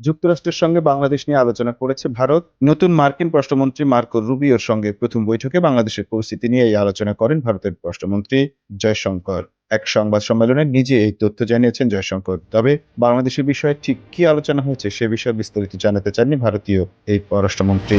যুক্তরাষ্ট্রের সঙ্গে বাংলাদেশ নিয়ে আলোচনা করেছে ভারত। নতুন মার্কিন পররাষ্ট্রমন্ত্রী মার্কো রুবিওর সঙ্গে প্রথম বৈঠকে বাংলাদেশের পরিস্থিতি নিয়ে এই আলোচনা করেন ভারতের পররাষ্ট্রমন্ত্রী জয়শঙ্কর। এক সংবাদ সম্মেলনে নিজে এই তথ্য জানিয়েছেন জয়শঙ্কর। তবে বাংলাদেশের বিষয়ে ঠিক কি আলোচনা হয়েছে সে বিষয়ে বিস্তারিত জানাতে চাননি ভারতীয় এই পররাষ্ট্রমন্ত্রী।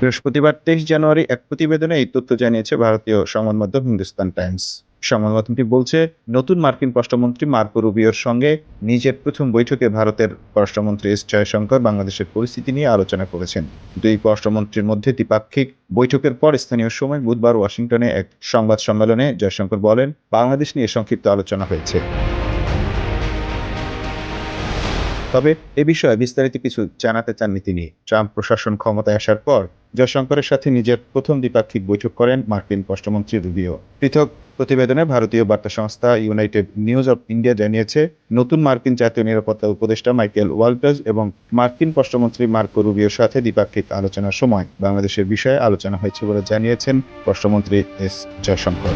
বৃহস্পতিবার তেইশ জানুয়ারি এক প্রতিবেদনে এই তথ্য জানিয়েছে ভারতীয় সংবাদ মাধ্যম হিন্দুস্তান টাইমস। সংবাদ মাধ্যমটি বলছে, নতুন মার্কিন পররাষ্ট্রমন্ত্রী মার্কো রুবিওর সঙ্গে নিজের প্রথম বৈঠকে ভারতের পররাষ্ট্রমন্ত্রী এস জয়শঙ্কর বাংলাদেশের পরিস্থিতি নিয়ে আলোচনা করেছেন। দুই পররাষ্ট্রমন্ত্রীর মধ্যে দ্বিপাক্ষিক বৈঠকের পর স্থানীয় সময় বুধবার ওয়াশিংটনে এক সংবাদ সম্মেলনে জয়শঙ্কর বলেন, বাংলাদেশ নিয়ে সংক্ষিপ্ত আলোচনা হয়েছে। তবে এ বিষয়ে বিস্তারিত কিছু জানাতে চাননি তিনি। ট্রাম্প প্রশাসন ক্ষমতায় আসার পর জয়শঙ্করের সাথে নিজের প্রথম দ্বিপাক্ষিক বৈঠক করেন মার্কিন পররাষ্ট্রমন্ত্রী রুবিও। পৃথক প্রতিবেদনে ভারতীয় বার্তা সংস্থা ইউনাইটেড নিউজ অফ ইন্ডিয়া জানিয়েছে, নতুন মার্কিন জাতীয় নিরাপত্তা উপদেষ্টা মাইকেল ওয়াল্টার্স এবং মার্কিন পররাষ্ট্রমন্ত্রী মার্কো রুবিওর সাথে দ্বিপাক্ষিক আলোচনার সময় বাংলাদেশের বিষয়ে আলোচনা হয়েছে বলে জানিয়েছেন পররাষ্ট্রমন্ত্রী এস জয়শঙ্কর।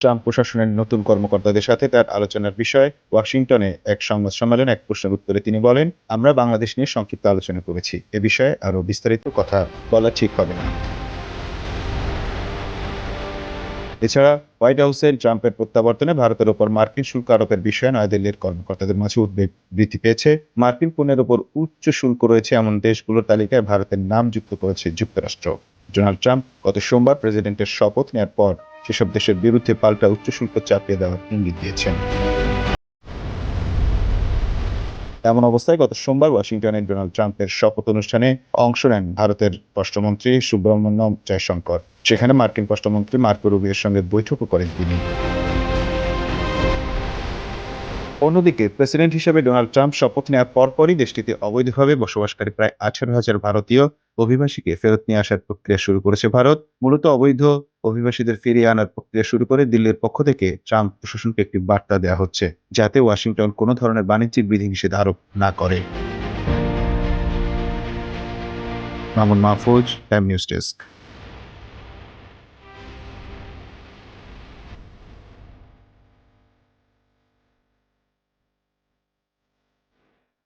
ট্রাম্প প্রশাসনের নতুন কর্মকর্তাদের সাথে তার আলোচনার বিষয়ে ওয়াশিংটনে এক সংবাদ সম্মেলনে এক প্রশ্নের উত্তরে তিনি বলেন, আমরা বাংলাদেশ নিয়ে সংক্ষিপ্ত আলোচনা করেছি। এ বিষয়ে আরও বিস্তারিত কথা বলা ঠিক হবে না। এছাড়া হোয়াইট হাউসে ট্রাম্পের প্রত্যাবর্তনে ভারতের ওপর মার্কিন শুল্ক আরোপের বিষয়ে নয়াদিল্লির কর্মকর্তাদের মাঝে উদ্বেগ বৃদ্ধি পেয়েছে। মার্কিন পণ্যের ওপর উচ্চ শুল্ক রয়েছে এমন দেশগুলোর তালিকায় ভারতের নাম যুক্ত করেছে যুক্তরাষ্ট্র। ডোনাল্ড ট্রাম্প গত সোমবার প্রেসিডেন্টের শপথ নেওয়ার পর সেসব দেশের বিরুদ্ধে পাল্টা উচ্চ শুল্ক চাপিয়ে দেওয়ার ইঙ্গিত দিয়েছেন। এমন অবস্থায় গত সোমবার ওয়াশিংটনে ডোনাল্ড ট্রাম্পের শপথ অনুষ্ঠানে অংশ নেন ভারতের পররাষ্ট্রমন্ত্রী সুব্রমণ্যম জয়শঙ্কর, সেখানে মার্কিন পররাষ্ট্রমন্ত্রী মার্কো রুবিওর সঙ্গে বৈঠকও করেন তিনি। অন্যদিকে প্রেসিডেন্ট হিসেবে ডোনাল্ড ট্রাম্প শপথ নেওয়ার পরপরই দেশটিতে অবৈধভাবে বসবাসকারী প্রায় আঠারো হাজার ভারতীয় অভিবাসীকে ফেরত নিয়ে আসার প্রক্রিয়া শুরু করেছে ভারত। মূলত অবৈধ অভিবাসীদের ফিরিয়ে আনার প্রক্রিয়া শুরু করে দিল্লির পক্ষ থেকে ট্রাম্প প্রশাসনকে একটি বার্তা দেওয়া হচ্ছে, যাতে ওয়াশিংটন কোনো ধরনের বাণিজ্যিক বিধিনিষেধ আরোপ না করে। Mamun Mahfuz Time News desk.